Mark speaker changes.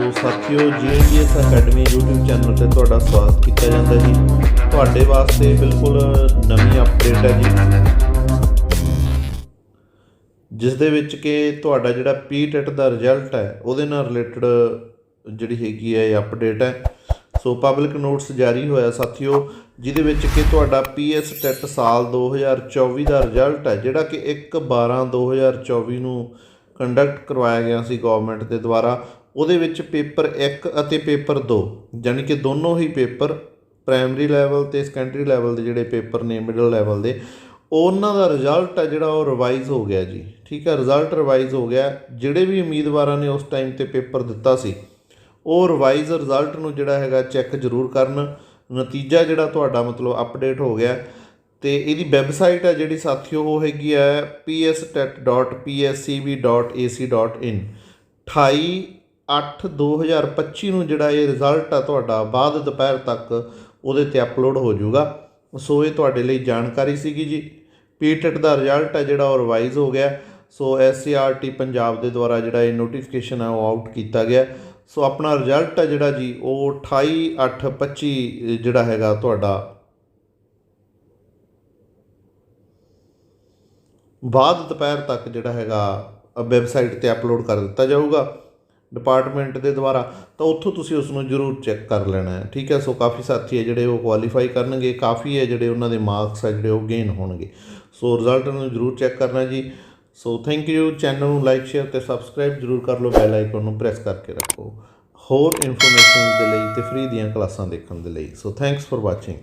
Speaker 1: ਸੋ ਸਾਥੀਓ ਜੀਐਨਡੀਐਸ academy YouTube channel ਤੇ ਤੁਹਾਡਾ ਸਵਾਗਤ ਕੀਤਾ ਜਾਂਦਾ ਜੀ। ਤੁਹਾਡੇ ਵਾਸਤੇ ਬਿਲਕੁਲ ਨਵੀਂ ਅਪਡੇਟ ਹੈ ਜੀ। ਜਿਸ ਦੇ ਵਿੱਚ ਕਿ ਤੁਹਾਡਾ ਜਿਹੜਾ ਪੀਟੈਟ ਦਾ ਰਿਜ਼ਲਟ ਹੈ, ਉਹਦੇ ਨਾਲ ਰਿਲੇਟਡ ਜਿਹੜੀ ਹੈਗੀ ਹੈ, ਇਹ ਅਪਡੇਟ ਹੈ। ਸੋ ਪਬਲਿਕ ਨੋਟਿਸ ਜਾਰੀ ਹੋਇਆ ਸਾਥੀਓ, ਜਿਹਦੇ ਵਿੱਚ ਕਿ ਤੁਹਾਡਾ ਪੀਐਸ ਟੈਟ ਸਾਲ 2024 ਦਾ ਰਿਜ਼ਲਟ ਹੈ, ਜਿਹੜਾ ਕਿ 1 12 2024 ਨੂੰ ਕੰਡਕਟ ਕਰਵਾਇਆ ਗਿਆ ਸੀ ਗਵਰਨਮੈਂਟ ਦੇ ਦੁਆਰਾ। ਉਹਦੇ ਵਿੱਚ ਪੇਪਰ 1 ਅਤੇ ਪੇਪਰ 2 ਯਾਨੀ ਕਿ ਦੋਨੋਂ ਹੀ ਪੇਪਰ ਪ੍ਰਾਇਮਰੀ ਲੈਵਲ ਤੇ ਸੈਕੰਡਰੀ ਲੈਵਲ ਦੇ ਜਿਹੜੇ ਪੇਪਰ ਨੇ ਮਿਡਲ ਲੈਵਲ ਦੇ, ਉਹਨਾਂ ਦਾ ਰਿਜ਼ਲਟ ਆ ਜਿਹੜਾ ਉਹ ਰਿਵਾਈਜ਼ ਹੋ ਗਿਆ ਜੀ। ਠੀਕ ਹੈ ਰਿਜ਼ਲਟ ਰਿਵਾਈਜ਼ ਹੋ ਗਿਆ। ਜਿਹੜੇ ਵੀ ਉਮੀਦਵਾਰਾਂ ਨੇ ਉਸ ਟਾਈਮ ਤੇ ਪੇਪਰ ਦਿੱਤਾ ਸੀ, ਉਹ ਰਿਵਾਈਜ਼ ਰਿਜ਼ਲਟ ਨੂੰ ਜਿਹੜਾ ਹੈਗਾ ਚੈੱਕ ਜ਼ਰੂਰ ਕਰਨ। ਨਤੀਜਾ ਜਿਹੜਾ ਤੁਹਾਡਾ ਮਤਲਬ ਅਪਡੇਟ ਹੋ ਗਿਆ। ਤੇ ਇਹਦੀ ਵੈਬਸਾਈਟ ਹੈ ਜਿਹੜੀ ਸਾਥੀਓ, ਉਹ ਹੈਗੀ ਹੈ pstet.pscv.ac.in 28/8/2025 ਨੂੰ ਜਿਹੜਾ ਇਹ ਰਿਜ਼ਲਟ ਆ ਤੁਹਾਡਾ ਬਾਅਦ ਦੁਪਹਿਰ ਤੱਕ ਉਹਦੇ ਤੇ ਅਪਲੋਡ ਹੋ ਜਾਊਗਾ। ਸੋ ਇਹ ਤੁਹਾਡੇ ਲਈ ਜਾਣਕਾਰੀ ਸੀਗੀ ਜੀ। ਪੀਟੈਟ ਦਾ ਰਿਜ਼ਲਟ ਹੈ ਜਿਹੜਾ ਉਹ ਰਿਵਾਈਜ਼ ਹੋ ਗਿਆ। ਸੋ ਐਸਸੀਆਰਟੀ ਪੰਜਾਬ ਦੇ ਦੁਆਰਾ ਜਿਹੜਾ ਇਹ ਨੋਟੀਫਿਕੇਸ਼ਨ ਹੈ ਉਹ ਆਊਟ ਕੀਤਾ ਗਿਆ। ਸੋ ਆਪਣਾ ਰਿਜ਼ਲਟ ਹੈ ਜਿਹੜਾ ਜੀ, ਉਹ 28/8/25 ਜਿਹੜਾ ਹੈਗਾ ਤੁਹਾਡਾ। ਬਾਅਦ ਦੁਪਹਿਰ ਤੱਕ ਜਿਹੜਾ ਹੈਗਾ ਵੈਬਸਾਈਟ ਤੇ ਅਪਲੋਡ ਕਰ ਦਿੱਤਾ ਜਾਊਗਾ। ਡਿਪਾਰਟਮੈਂਟ ਦੇ ਦੁਆਰਾ, ਤਾਂ ਉੱਥੋਂ ਤੁਸੀਂ ਉਸ ਨੂੰ ਜ਼ਰੂਰ ਚੈੱਕ ਕਰ ਲੈਣਾ ਹੈ। ਠੀਕ ਹੈ? ਸੋ ਕਾਫੀ ਸਾਥੀ ਹੈ ਜਿਹੜੇ ਉਹ ਕੁਆਲੀਫਾਈ ਕਰਨਗੇ, ਕਾਫੀ ਹੈ ਜਿਹੜੇ ਉਹਨਾਂ ਦੇ ਮਾਰਕਸ ਹੈ ਜਿਹੜੇ ਉਹ ਗੇਨ ਹੋਣਗੇ। ਸੋ ਰਿਜ਼ਲਟ ਨੂੰ ਜ਼ਰੂਰ ਚੈੱਕ ਕਰਨਾ ਜੀ। ਸੋ ਥੈਂਕ ਯੂ ਚੈਨਲ ਨੂੰ ਲਾਈਕ ਸ਼ੇਅਰ ਤੇ ਸਬਸਕ੍ਰਾਈਬ ਜ਼ਰੂਰ ਕਰ ਲਓ। ਬੈਲ ਆਈਕਨ ਨੂੰ ਪ੍ਰੈਸ ਕਰਕੇ ਰੱਖੋ। ਹੋਰ ਇਨਫੋਰਮੇਸ਼ਨ ਦੇ ਲਈ ਤੇ ਫ੍ਰੀ ਦੀਆਂ ਕਲਾਸਾਂ ਦੇਖਣ ਦੇ ਲਈ। So thanks for watching